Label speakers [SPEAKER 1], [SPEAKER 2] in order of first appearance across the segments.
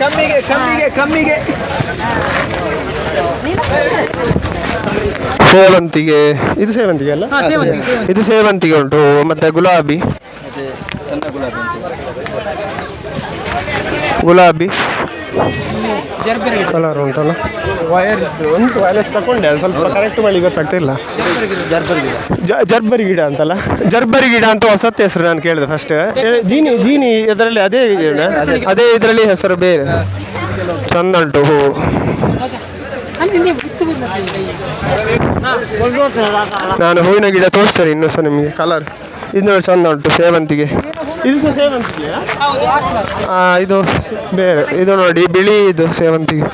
[SPEAKER 1] ಕಮ್ಮಿಗೆ ಕಮ್ಮಿಗೆ ಕಮ್ಮಿಗೆ.
[SPEAKER 2] ಸೇವಂತಿಗೆ ಇದು ಸೇವಂತಿಗೆ ಅಲ್ಲ? ಇದು ಸೇವಂತಿಗೆ ಉಂಟು ಮತ್ತೆ ಗುಲಾಬಿ.
[SPEAKER 1] ಗುಲಾಬಿ
[SPEAKER 2] ಕಲರ್ ಉಂಟಲ್ಲ? ವಯರ್ ಒಂದು ವಯರ್ಲೆಸ್ ತಗೊಂಡೆ ಅದು ಸ್ವಲ್ಪ ಕರೆಕ್ಟ್ ಮಾಡಿ ಗೊತ್ತಾಗ್ತಿಲ್ಲ.
[SPEAKER 1] ಜರ್ಬರ್
[SPEAKER 2] ಜರ್ಬರಿ ಗಿಡ ಅಂತಲ್ಲ? ಜರ್ಬರಿ ಗಿಡ ಅಂತ ಹೊಸತ್ ಹೆಸರು ನಾನು ಕೇಳಿದೆ ಫಸ್ಟ್ ಜೀನಿ ಜೀನಿ ಇದರಲ್ಲಿ ಅದೇ? ಅದೇ ಇದರಲ್ಲಿ ಹೆಸರು ಬೇರೆ. ಚಂದ ಉಂಟು ಹೂ. ನಾನು ಹೂವಿನ ಗಿಡ ತೋರಿಸ್ತೇನೆ ಇನ್ನೂ ಸಹ ನಿಮಗೆ ಕಲರ್ ಇದು ನೋಡಿ ಚಂದ ಉಂಟು ಸೇವಂತಿಗೆ. ಇದು ಸಹ ಸೇವಂತಿಗೆ ಇದು ಬೇರೆ. ಇದು ನೋಡಿ ಬಿಳಿ ಇದು ಸೇವಂತಿಗೆ.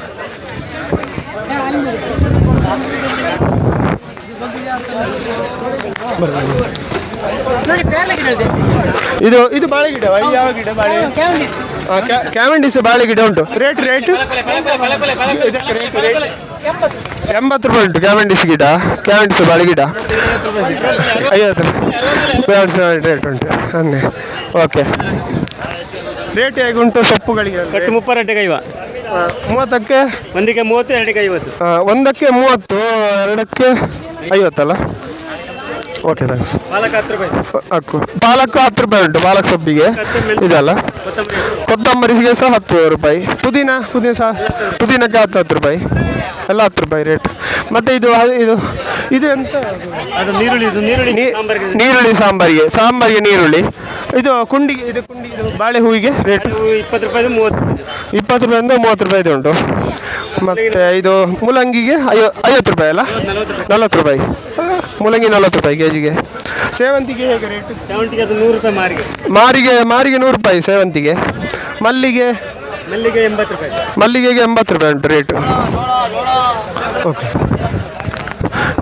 [SPEAKER 2] ಇದು ಇದು ಬಾಳೆ ಗಿಡ ಯಾವ ಗಿಡ ಬಾಳೆ ಕ್ಯಾವೆಂಡಿಸ್ ಬಾಳೆ ಗಿಡ ಉಂಟು ರೇಟ್ ರೇಟ್ ಎಂಬತ್ತು ರೂಪಾಯಿ ಉಂಟು ಕ್ಯಾಮಂಡಿಸ್ ಗಿಡ ಕ್ಯಾಮಂಡಿಸ್ ಬಾಳೆ ಗಿಡ ಐವತ್ತು ರೂಪಾಯಿ ರೇಟ್ ಉಂಟು ಅನ್ನೆ ಓಕೆ ರೇಟ್ ಹೇಗೆ ಉಂಟು ಸೊಪ್ಪುಗಳಿಗೆ
[SPEAKER 3] ಕಟ್ಟು ಮುಪ್ಪರಟ್ಟೆಗೆ ಐವ
[SPEAKER 2] ಆ, ಮೂವತ್ತಕ್ಕೆ?
[SPEAKER 3] ಒಂದಕ್ಕೆ ಮೂವತ್ತು ಎರಡಕ್ಕೆ ಐವತ್ತು
[SPEAKER 2] ಆ, ಒಂದಕ್ಕೆ ಮೂವತ್ತು ಎರಡಕ್ಕೆ ಐವತ್ತಲ್ಲ? ಓಕೆ ಥ್ಯಾಂಕ್ಸ್
[SPEAKER 3] ಪಾಲಕ್ ಹತ್ತು ರೂಪಾಯಿ
[SPEAKER 2] ಹಾಕು ಪಾಲಕ್ಕು ಹತ್ತು ರೂಪಾಯಿ ಉಂಟು ಪಾಲಕ್ ಸೊಪ್ಪಿಗೆ ಇದಲ್ಲ?
[SPEAKER 3] ಕೊತ್ತಂಬರಿ
[SPEAKER 2] ಕೊತ್ತಂಬರಿಗೆ ಸಹ ಹತ್ತು ರೂಪಾಯಿ. ಪುದೀನ ಪುದೀನ ಸಹ ಪುದೀನಕ್ಕೆ ಹತ್ತು ಹತ್ತು ರೂಪಾಯಿ ಎಲ್ಲ ಹತ್ತು ರೂಪಾಯಿ ರೇಟ್. ಮತ್ತು ಇದು ಇದು ಇದು ಎಂತ?
[SPEAKER 3] ನೀರುಳ್ಳಿ ಸಾಂಬಾರಿಗೆ.
[SPEAKER 2] ಸಾಂಬಾರಿಗೆ. ನೀರುಳ್ಳಿ. ಇದು ಕುಂಡಿಗೆ ಇದು ಕುಂಡಿ ಇದು ಬಾಳೆ ಹೂವಿಗೆ ರೇಟ್?
[SPEAKER 3] ಇಪ್ಪತ್ತು ರೂಪಾಯಿ ಮೂವತ್ತು ರೂಪಾಯಿ
[SPEAKER 2] ಇಪ್ಪತ್ತು ರೂಪಾಯಿಂದ ಮೂವತ್ತು ರೂಪಾಯಿದು ಉಂಟು. ಮತ್ತು ಇದು ಮೂಲಂಗಿಗೆ ಐವ ಐವತ್ತು ರೂಪಾಯಿ ಅಲ್ಲ?
[SPEAKER 3] ನಲವತ್ತು ರೂಪಾಯಿ.
[SPEAKER 2] ನಲ್ವತ್ತು ರೂಪಾಯಿ. ಮೂಲಂಗಿ ನಲ್ವತ್ತು ರೂಪಾಯಿ ಕೆ ಜಿಗೆ ಸೇವಂತಿಗೆ ಹೇಗೆ ರೇಟ್
[SPEAKER 3] ಸೇವಂತಿಗೆ ಅದು ನೂರು ರೂಪಾಯಿ ಮಾರಿಗೆ.
[SPEAKER 2] ಮಾರಿಗೆ ಮಾರಿಗೆ ನೂರು ರೂಪಾಯಿ ಸೇವಂತಿಗೆ. ಮಲ್ಲಿಗೆ?
[SPEAKER 3] ಮಲ್ಲಿಗೆ ಎಂಬತ್ತು ರೂಪಾಯಿ.
[SPEAKER 2] ಮಲ್ಲಿಗೆಗೆ ಎಂಬತ್ತು ರೂಪಾಯಿ ಉಂಟು ರೇಟು ಓಕೆ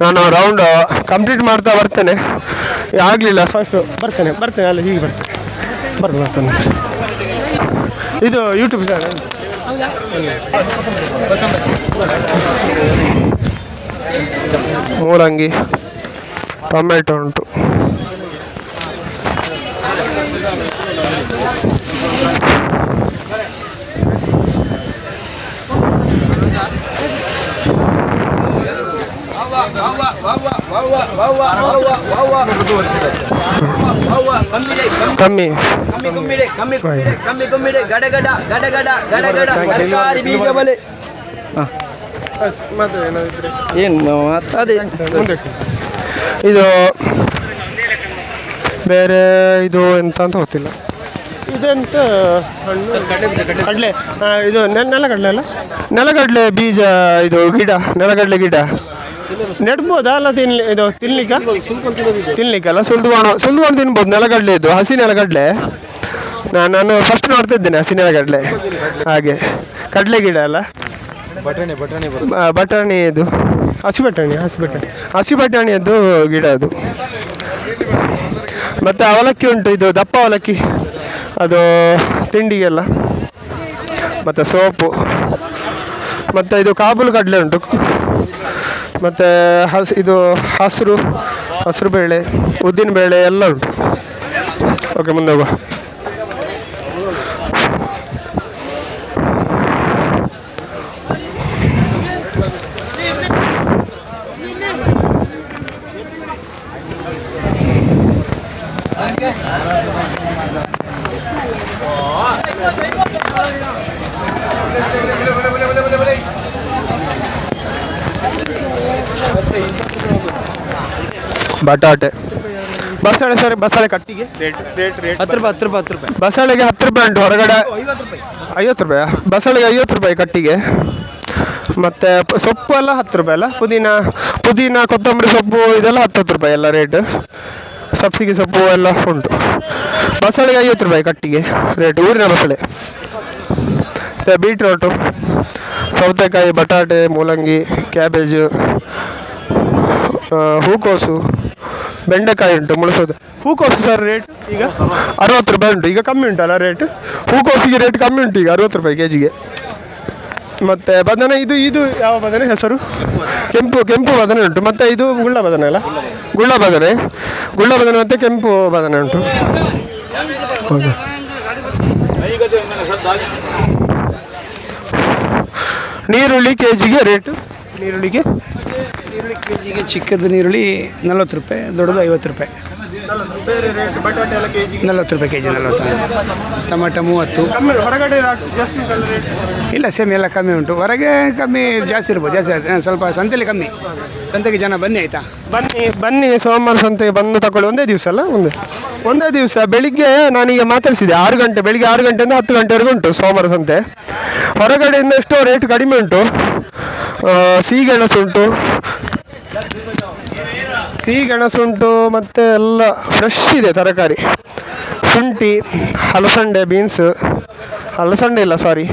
[SPEAKER 2] ನಾನು ರೌಂಡ್ ಕಂಪ್ಲೀಟ್ ಮಾಡ್ತಾ ಬರ್ತೇನೆ. ಆಗಲಿಲ್ಲ. ಫಸ್ಟು ಬರ್ತೇನೆ ಬರ್ತೇನೆ ಅಲ್ಲ ಹೀಗೆ ಬರ್ತೇನೆ. ಬರ್ತೀನಿ ಬರ್ತೇನೆ. ಇದು ಯೂಟ್ಯೂಬ್ ಸರ್ ಮೂಲಂಗಿ. ಟೊಮೆಟೊ ಉಂಟು. ಕಮ್ಮಿ.
[SPEAKER 1] ಏನು ಅದೇ.
[SPEAKER 2] ಇದು ಬೇರೆ ಇದು ಎಂತ ಅಂತ ಗೊತ್ತಿಲ್ಲ. ಇದೆಂತ ಹಣ್ಣು? ಕಡಲೆ ಇದು ನೆಲಗಡಲೆ ಅಲ್ಲ? ನೆಲಗಡಲೆ ಬೀಜ ಇದು ಗಿಡ ನೆಲಗಡಲೆ ಗಿಡ. ನೆಡ್ಬೋದಾ ಅಲ್ಲ ತಿನ್ಲಿ ಇದು ತಿನ್ಲಿಕ್ಕ? ತಿನ್ಲಿಕ್ಕಲ್ಲ ಸುಲ್ದು ಸುಲ್ದುಕೊಂಡು ತಿನ್ಬೋದು ನೆಲಗಡಲೆ ಇದು ಹಸಿ ನೆಲಗಡಲೆ. ನಾನು ನಾನು ಫಸ್ಟ್ ನೋಡ್ತಿದ್ದೇನೆ ಹಸಿ ನೆಲಗಡಲೆ. ಹಾಗೆ. ಕಡಲೆ ಗಿಡ ಅಲ್ಲ.
[SPEAKER 1] ಬಟಾಣಿ ಬಟಾಣಿ
[SPEAKER 2] ಬಟಾಣಿ ಇದು. ಹಸಿ ಬಟಾಣಿ ಹಸಿ ಬಟಾಣಿ ಹಸಿ ಬಟಾಣಿಯದ್ದು ಗಿಡ ಅದು. ಮತ್ತು ಅವಲಕ್ಕಿ ಉಂಟು, ಇದು ದಪ್ಪ ಅವಲಕ್ಕಿ. ಅದು ತಿಂಡಿಗೆಲ್ಲ. ಮತ್ತು ಸೋಪು. ಮತ್ತು ಇದು ಕಾಬೂಲ್ ಕಡಲೆ ಉಂಟು. ಮತ್ತು ಹಸ್, ಇದು ಹಸಿರು ಹಸಿರು ಬೇಳೆ, ಉದ್ದಿನ ಬೇಳೆ ಎಲ್ಲ ಉಂಟು. ಓಕೆ ಮುಂದೆ ಹೋಗುವ. ಬಟಾಟೆ. ಬಸಳೆ ಸರಿ ಬಸಳೆ ಕಟ್ಟಿಗೆ.
[SPEAKER 1] ಹತ್ತು ರೂಪಾಯಿ ಹತ್ತು ರೂಪಾಯಿ ಹತ್ತು ರೂಪಾಯಿ.
[SPEAKER 2] ಬಸಳೆಗೆ ಹತ್ತು ರೂಪಾಯಿ ಉಂಟು ಹೊರಗಡೆ.
[SPEAKER 1] ಐವತ್ತು ರೂಪಾಯಿ.
[SPEAKER 2] ಐವತ್ತು ರೂಪಾಯಾ ಬಸಳೆಗೆ ಐವತ್ತು ರೂಪಾಯಿ ಕಟ್ಟಿಗೆ. ಮತ್ತು ಸೊಪ್ಪು ಎಲ್ಲ ಹತ್ತು ರೂಪಾಯಿ ಅಲ್ಲ? ಪುದೀನ ಪುದೀನ ಕೊತ್ತಂಬರಿ ಸೊಪ್ಪು ಇದೆಲ್ಲ ಹತ್ತು ಹತ್ತು ರೂಪಾಯಿ ಎಲ್ಲ ರೇಟ್ ಸಬ್ಸಿಗೆ ಸೊಪ್ಪು ಎಲ್ಲ ಉಂಟು. ಬಸಳೆಗೆ ಐವತ್ತು ರೂಪಾಯಿ ಕಟ್ಟಿಗೆ ರೇಟ್ ಊರಿನ ಬಸಳೆ ಮತ್ತು ಬೀಟ್ರೋಟು ಸೌತೆಕಾಯಿ ಬಟಾಟೆ ಮೂಲಂಗಿ ಕ್ಯಾಬೇಜು ಹೂಕೋಸು ಬೆಂಡೆಕಾಯಿ ಉಂಟು, ಮುಳಸೋದು. ಹೂಕೋಸು ಸರ್ ರೇಟ್ ಈಗ? ಅರವತ್ತು ರೂಪಾಯಿ ಉಂಟು. ಈಗ ಕಮ್ಮಿ ಉಂಟಲ್ಲ ರೇಟ್ ಹೂಕೋಸಿಗೆ ರೇಟ್ ಕಮ್ಮಿ ಉಂಟು ಈಗ, ಅರವತ್ತು ರೂಪಾಯಿ ಕೆ ಜಿಗೆ ಮತ್ತು ಬದನೆ, ಇದು ಇದು ಯಾವ ಬದನೆ ಹೆಸರು? ಕೆಂಪು ಕೆಂಪು ಬದನೆ ಉಂಟು. ಮತ್ತು ಇದು ಗುಳ್ಳ ಬದನೆ ಅಲ್ಲ? ಗುಳ್ಳ ಬದನೆ. ಗುಳ್ಳ ಬದನೆ ಮತ್ತು ಕೆಂಪು ಬದನೆ ಉಂಟು. ನೀರುಳ್ಳಿ ಕೆ ಜಿಗೆ ರೇಟು ನೀರುಳ್ಳಿಗೆ
[SPEAKER 4] ಈರುಳ್ಳಿ ಕೆ ಜಿಗೆ ಚಿಕ್ಕದು ನೀರುಳ್ಳಿ ನಲ್ವತ್ತು ರೂಪಾಯಿ ದೊಡ್ಡದು ಐವತ್ತು ರೂಪಾಯಿ. ನಲ್ವತ್ತು ರೂಪಾಯಿ ಕೆ ಜಿ ನಲ್ವತ್ತು ಟೊಮೆಟೊ ಮೂವತ್ತು.
[SPEAKER 2] ಹೊರಗಡೆ
[SPEAKER 4] ಇಲ್ಲ ಸೇಮ್ ಎಲ್ಲ ಕಮ್ಮಿ ಉಂಟು. ಹೊರಗೆ ಕಮ್ಮಿ ಜಾಸ್ತಿ ಇರ್ಬೋದು ಜಾಸ್ತಿ. ಸ್ವಲ್ಪ ಸಂತೆಯಲ್ಲಿ ಕಮ್ಮಿ. ಸಂತೆಗೆ ಜನ ಬನ್ನಿ ಆಯಿತಾ?
[SPEAKER 2] ಬನ್ನಿ ಬನ್ನಿ ಸೋಮವಾರ ಸಂತೆಗೆ ಬಂದು ತಗೊಳ್ಳಿ ಒಂದೇ ದಿವಸ ಅಲ್ಲ ಒಂದೇ? ಒಂದೇ ದಿವಸ. ಬೆಳಿಗ್ಗೆ ನಾನೀಗ ಮಾತಾಡಿಸಿದೆ ಆರು ಗಂಟೆ ಬೆಳಿಗ್ಗೆ ಆರು ಗಂಟೆಯಿಂದ ಹತ್ತು ಗಂಟೆವರೆಗೂ ಉಂಟು ಸೋಮವಾರ ಸಂತೆ. ಹೊರಗಡೆಯಿಂದ ಎಷ್ಟೋ ರೇಟ್ ಕಡಿಮೆ ಉಂಟು. ಸಿಹಿಗೆಣಸುಂಟು ಸಿಹಿಗೆಣಸು ಉಂಟು. ಮತ್ತು ಎಲ್ಲ ಫ್ರೆಶ್ ಇದೆ ತರಕಾರಿ. ಶುಂಠಿ, ಹಲಸಂಡೆ ಬೀನ್ಸ್ ಹಲಸಂಡೆ ಇಲ್ಲ ಸಾರಿ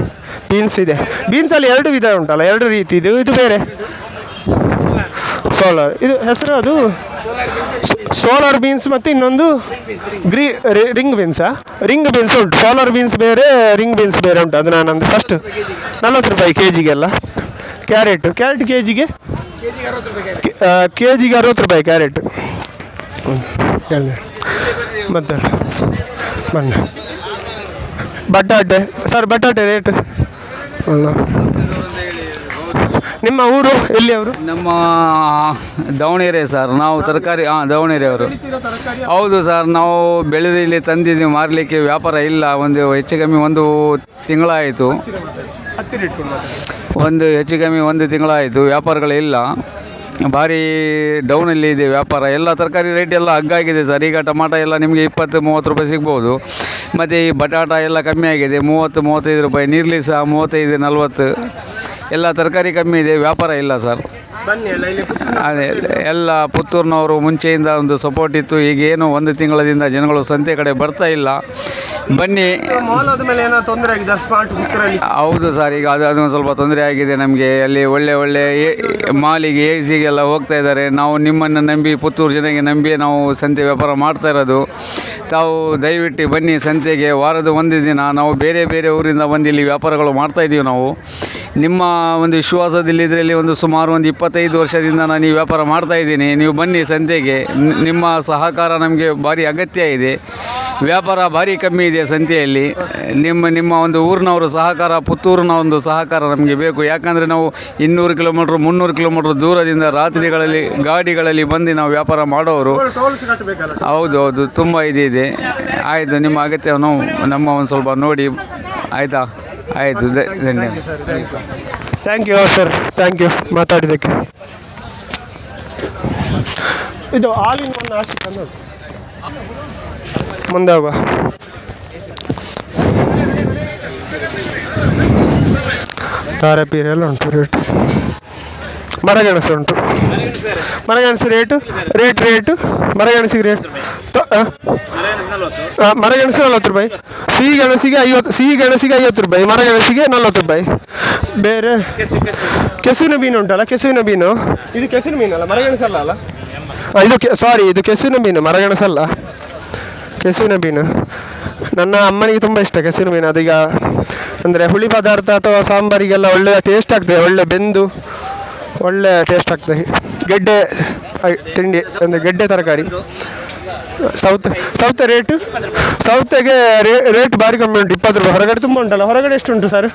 [SPEAKER 2] ಬೀನ್ಸ್ ಇದೆ. ಬೀನ್ಸಲ್ಲಿ ಎರಡು ವಿಧ ಉಂಟಲ್ಲ, ಎರಡು ರೀತಿ ಇದು. ಇದು ಬೇರೆ. ಸೋಲಾರ್ ಇದು ಹೆಸರು ಅದು? ಸೋಲಾರ್ ಬೀನ್ಸ್ ಮತ್ತು ಇನ್ನೊಂದು ಗ್ರೀ ರಿಂಗ್ ಬೀನ್ಸಾ ರಿಂಗ್ ಬೀನ್ಸ್ ಉಂಟು. ಸೋಲಾರ್ ಬೀನ್ಸ್ ಬೇರೆ ರಿಂಗ್ ಬೀನ್ಸ್ ಬೇರೆ ಉಂಟು. ಅದು ನಾನು ಫಸ್ಟ್ ನಲ್ವತ್ತು ರೂಪಾಯಿ ಕೆ ಜಿಗೆಲ್ಲ ಕ್ಯಾರೆಟ್? ಕ್ಯಾರೆಟ್ ಕೆ ಜಿಗೆ ಕೆ ಜಿಗೆ ಅರವತ್ತು ರೂಪಾಯಿ ಕ್ಯಾರೆಟ್. ಹೇಳಿದೆ. ಮತ್ತೆ ಬನ್ನಿ ಬಟಾಟೆ ಸರ್ ಬಟಾಟೆ ರೇಟ್? ಅಲ್ಲ. ನಿಮ್ಮ ಊರು, ಎಲ್ಲಿ ಅವರು?
[SPEAKER 5] ನಮ್ಮ ದಾವಣಗೆರೆ ಸರ್. ನಾವು ತರಕಾರಿ ಹಾಂ ದಾವಣಗೆರೆ ಅವರು. ಹೌದು ಸರ್, ನಾವು ಬೆಳೆದು ಇಲ್ಲಿ ತಂದಿದ್ದೀವಿ, ಮಾರಲಿಕ್ಕೆ ವ್ಯಾಪಾರ ಇಲ್ಲ. ಒಂದು ಹೆಚ್ಚು ಕಮ್ಮಿ ಒಂದು ತಿಂಗಳಾಯಿತು. ಒಂದು ಹೆಚ್ಚು ಕಮ್ಮಿ ಒಂದು ತಿಂಗಳಾಯಿತು ವ್ಯಾಪಾರಗಳಿಲ್ಲ ಭಾರಿ ಡೌನಲ್ಲಿ ಇದೆ ವ್ಯಾಪಾರ. ಎಲ್ಲ ತರಕಾರಿ ರೇಟ್ ಎಲ್ಲ ಹಗ್ಗಾಗಿದೆ ಸರ್. ಈಗ ಟಮಾಟ ಎಲ್ಲ ನಿಮಗೆ ಇಪ್ಪತ್ತು, ಮೂವತ್ತು ರೂಪಾಯಿ ಸಿಗ್ಬೋದು. ಮತ್ತು ಈ ಬಟಾಟ ಎಲ್ಲ ಕಮ್ಮಿ ಆಗಿದೆ. ಮೂವತ್ತು, ಮೂವತ್ತೈದು ರೂಪಾಯಿ ನೀರ್ಲಿ ಸಹ ಮೂವತ್ತೈದು, ನಲ್ವತ್ತು. ಎಲ್ಲ ತರಕಾರಿ ಕಮ್ಮಿ ಇದೆ ವ್ಯಾಪಾರ ಇಲ್ಲ ಸರ್. ಅದೇ ಎಲ್ಲ ಪುತ್ತೂರಿನವರು ಮುಂಚೆಯಿಂದ ಒಂದು ಸಪೋರ್ಟ್ ಇತ್ತು ಈಗ ಏನು ಒಂದು ತಿಂಗಳದಿಂದ ಜನಗಳು ಸಂತೆ ಕಡೆ ಬರ್ತಾ ಇಲ್ಲ. ಬನ್ನಿ. ಹೌದು ಸರ್ ಈಗ ಅದು ಅದೊಂದು ಸ್ವಲ್ಪ ತೊಂದರೆ ಆಗಿದೆ ನಮಗೆ. ಅಲ್ಲಿ ಒಳ್ಳೆ ಒಳ್ಳೆ ಮಾಲಿಗೆ ಎ ಸಿಗೆಲ್ಲ ಹೋಗ್ತಾ ಇದ್ದಾರೆ. ನಾವು ನಿಮ್ಮನ್ನು ನಂಬಿ ಪುತ್ತೂರು ಜನಗೆ ನಂಬಿ ನಾವು ಸಂತೆ ವ್ಯಾಪಾರ ಮಾಡ್ತಾ ಇರೋದು. ತಾವು ದಯವಿಟ್ಟು ಬನ್ನಿ ಸಂತೆಗೆ. ವಾರದ ಒಂದು ದಿನ ನಾವು ಬೇರೆ ಬೇರೆ ಊರಿಂದ ಬಂದು ಇಲ್ಲಿ ವ್ಯಾಪಾರಗಳು ಮಾಡ್ತಾ ಇದ್ದೀವಿ ನಾವು. ನಿಮ್ಮ ಒಂದು ವಿಶ್ವಾಸದಲ್ಲಿ ಇದರಲ್ಲಿ ಒಂದು ಸುಮಾರು ಒಂದು ಇಪ್ಪತ್ತೈದು ವರ್ಷದಿಂದ ನಾನು ಈ ವ್ಯಾಪಾರ ಮಾಡ್ತಾ ಇದ್ದೀನಿ. ನೀವು ಬನ್ನಿ ಸಂತೆಗೆ. ನಿಮ್ಮ ಸಹಕಾರ ನಮಗೆ ಭಾರಿ ಅಗತ್ಯ ಇದೆ. ವ್ಯಾಪಾರ ಭಾರಿ ಕಮ್ಮಿ ಇದೆ ಸಂತೆಯಲ್ಲಿ. ನಿಮ್ಮ ನಿಮ್ಮ ಒಂದು ಊರಿನವರು ಸಹಕಾರ, ಪುತ್ತೂರಿನ ಒಂದು ಸಹಕಾರ ನಮಗೆ ಬೇಕು. ಯಾಕಂದರೆ ನಾವು ಇನ್ನೂರು ಕಿಲೋಮೀಟ್ರ್, ಮುನ್ನೂರು ಕಿಲೋಮೀಟ್ರ್ ದೂರದಿಂದ ರಾತ್ರಿಗಳಲ್ಲಿ, ಗಾಡಿಗಳಲ್ಲಿ ಬಂದು ನಾವು ವ್ಯಾಪಾರ ಮಾಡೋರು. ಹೌದು ಹೌದು ತುಂಬ ಇದಿದೆ ಆಯಿತು, ನಿಮ್ಮ ಅಗತ್ಯವನ್ನು ನಮ್ಮ ಒಂದು ಸ್ವಲ್ಪ ನೋಡಿ. ಆಯಿತಾ? ಆಯಿತು ಧನ್ಯವಾದ.
[SPEAKER 2] Thank you sir thank you ಮಾತಾಡಿದ್ದಕ್ಕೆ. ಇದು ಆಲ್ ಇನ್ ಒನ್ ಅನ್ನೋದು ಮುಂದೆ ಹೋಗುವ. ತಾರೆ ಪೀರೆಲ್ಲ ಉಂಟು ರೇಟ್ ಮರಗೆಣಸು ಉಂಟು. ಮರಗೆಣಸು ರೇಟು ರೇಟ್ ರೇಟು ಮರಗೆಣಸಿಗೆ ರೇಟ್ ಮರಗೆಣಸು ನಲ್ವತ್ತು ರೂಪಾಯಿ. ಸಿಹಿ ಗೆಣಸಿಗೆ ಐವತ್ತು, ಸಿಹಿ ಗೆಣಸಿಗೆ ಐವತ್ತು ರೂಪಾಯಿ. ಮರಗೆಣಸಿಗೆ ನಲ್ವತ್ತು ರೂಪಾಯಿ. ಬೇರೆ? ಕೆಸುವಿನ ಮೀನು ಉಂಟಲ್ಲ, ಕೆಸುವಿನ ಮೀನು? ಇದು ಕೆಸುವಿನ ಮೀನಲ್ಲ, ಮರಗೆಣಸಲ್ಲ ಅಲ್ಲ? ಇದು ಸಾರಿ ಇದು ಕೆಸುವಿನ ಮೀನು, ಮರಗೆಣಸಲ್ಲ. ಕೆಸುವಿನ ಮೀನು. ನನ್ನ ಅಮ್ಮನಿಗೆ ತುಂಬ ಇಷ್ಟ ಕೆಸುವಿನ ಮೀನು, ಅದೀಗ. ಅಂದರೆ ಹುಳಿ ಪದಾರ್ಥ ಅಥವಾ ಸಾಂಬಾರಿಗೆಲ್ಲ ಒಳ್ಳೆಯ ಟೇಸ್ಟ್ ಆಗ್ತದೆ, ಒಳ್ಳೆ ಬೆಂದು. ಒಳ್ಳೆ ಟೇಸ್ಟ್ ಆಗ್ತದೆ. ಗೆಡ್ಡೆ ತಿಂಡಿ, ಅಂದರೆ ಗೆಡ್ಡೆ ತರಕಾರಿ. ಸೌತೆ ಸೌತೆ ರೇಟು ಸೌತೆಗೆ ರೇ ರೇಟ್ ಭಾರಿ ಕಮ್ಮಿ ಉಂಟು, ಇಪ್ಪತ್ತು ರೂಪಾಯಿ. ಹೊರಗಡೆ ತುಂಬ ಉಂಟಲ್ಲ, ಹೊರಗಡೆ ಎಷ್ಟು ಉಂಟು ಸರ್